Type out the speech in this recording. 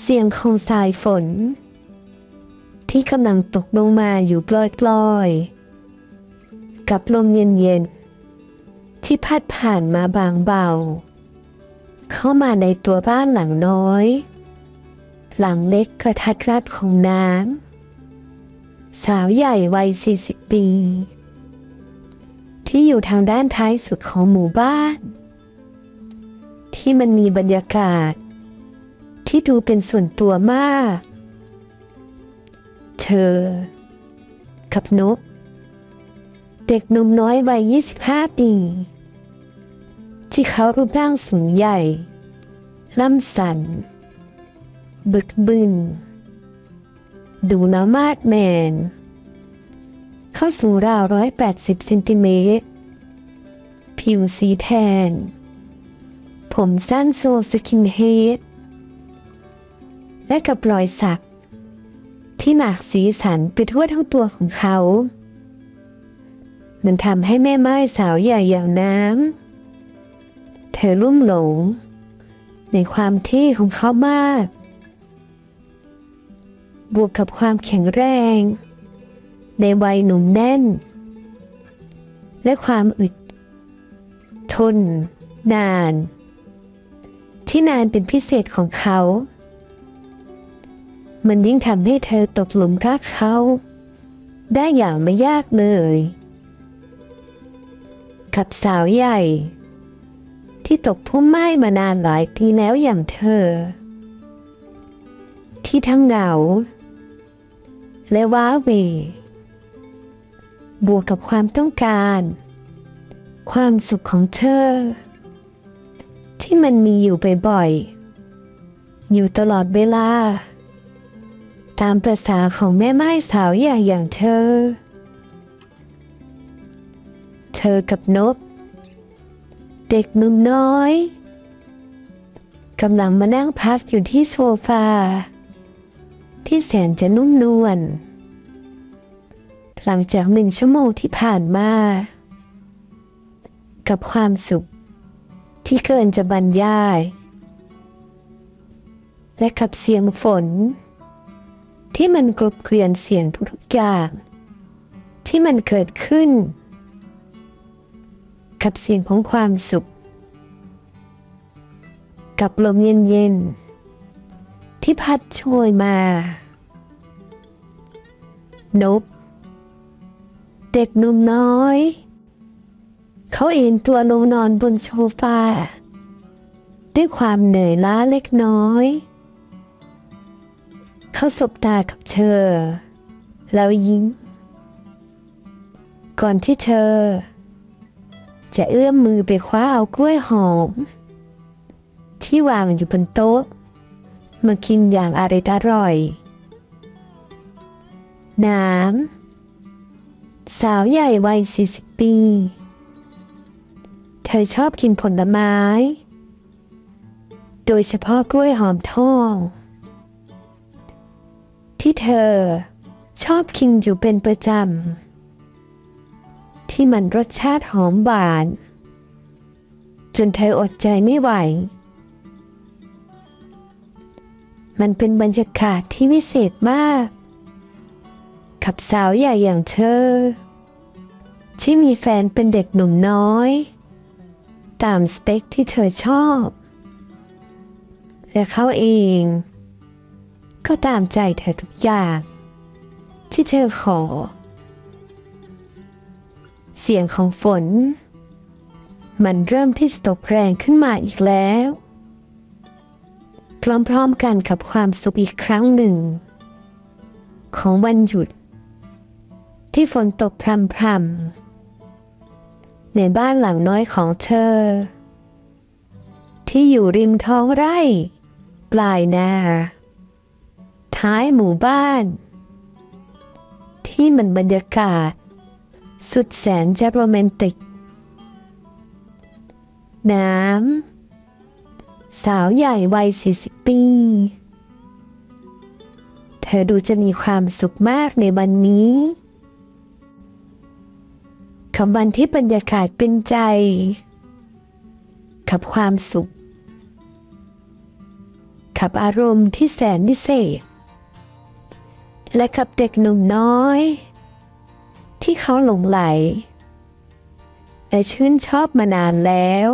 เสียงของสายฝน ที่กำลังตกลงมาอยู่ปล่อยๆ กับลมเย็นๆ ที่พัดผ่านมาบางเบา เข้ามาในตัวบ้านหลังน้อย หลังเล็กกระทัดรัดของน้ำ สาวใหญ่วัย 40 ปี ที่อยู่ทางด้านท้ายสุดของหมู่บ้าน ที่มันมีบรรยากาศ ที่ดูเป็นส่วนตัวมาก เธอ กับนก เด็กหนุ่มน้อยวัย 25 ปี ที่เขารูปร่างสูงใหญ่ ล่ำสัน บึกบึน ดูแล้วมาดแมน เข้าสูงราวร้อยแปดสิบเซนติเมตร ผิวสีแทน ผมสั้นโซสกินเฮด และกับรอยสัก ที่หมากสีสันไปทั่วทั้งตัวของเขา มันทำให้แม่ไม้สาวใหญ่ยางน้ำ เธอลุ่มหลง ในความเท่ของเขามาก บวกกับความแข็งแรง ในวัยหนุ่มแน่น และความอึด ทน นานที่นานเป็นพิเศษของเขา มันยิ่งทำให้เธอตกหลุมรักเขา ได้อย่างไม่ยากเลย กับสาวใหญ่ ที่ตกพุ่มไม้มานานหลายปีแล้วอย่างเธอ ที่ทั้งเหงา และว้าเว บวกกับความต้องการ ความสุขของเธอ ที่มันมีอยู่บ่อยๆอยู่ตลอดเวลา ตามประษาของแม่ไม้สาวใหญ่อย่างเธอ เธอกับนบ เด็กหนุ่มน้อยกำลังมานั่งพักอยู่ที่โซฟา ที่แสนจะนุ่มนวลหลังจากหนึ่งชั่วโมงที่ผ่านมา กับความสุข ที่เกินจะบรรยาย และกับเสียงฝน ที่มันกลบเกลื่อนเสียงทุกๆอย่าง ที่มันเกิดขึ้น กับเสียงของความสุข กับลมเย็นๆ ที่พัดโชยมานบเด็กหนุ่มน้อย เขาเอนตัวลงนอนบนโซฟาด้วยความเหนื่อยล้าเล็กน้อย เขาสบตากับเธอ แล้วยิ้ม ก่อนที่เธอ จะเอื้อมมือไปคว้าเอากล้วยหอม ที่วางอยู่บนโต๊ะ มากินอย่างอร่อยอร่อย น้ำ สาวใหญ่วัย 40 ปี เธอชอบกินผลไม้ โดยเฉพาะกล้วยหอมทอง ที่เธอชอบกินอยู่เป็นประจำ ที่มันรสชาติหอมหวาน จนเธออดใจไม่ไหว มันเป็นบรรยากาศที่วิเศษมาก กับสาวใหญ่อย่างเธอ ที่มีแฟนเป็นเด็กหนุ่มน้อย ตามสเปคที่เธอชอบ และเขาเอง ก็ตามใจเธอทุกอย่าง ที่เธอขอ เสียงของฝน มันเริ่มที่จะตกแรงขึ้นมาอีกแล้ว พร้อมๆกันกับความสุขอีกครั้งหนึ่ง ของวันหยุด ที่ฝนตกพรำๆในบ้านหลังน้อยของเธอ ที่อยู่ริมท้องไร่ ปลายนา ท้ายหมู่บ้าน ที่มันบรรยากาศ สุดแสนจะโรแมนติก น้ำ สาวใหญ่วัย40ปีเธอดูจะมีความสุขมากในวันนี้คำวันที่บรรยากาศเป็นใจ กับความสุข กับอารมณ์ที่แสนวิเศษ และกับเด็กหนุ่มน้อย ที่เขาหลงไหล และชื่นชอบมานานแล้ว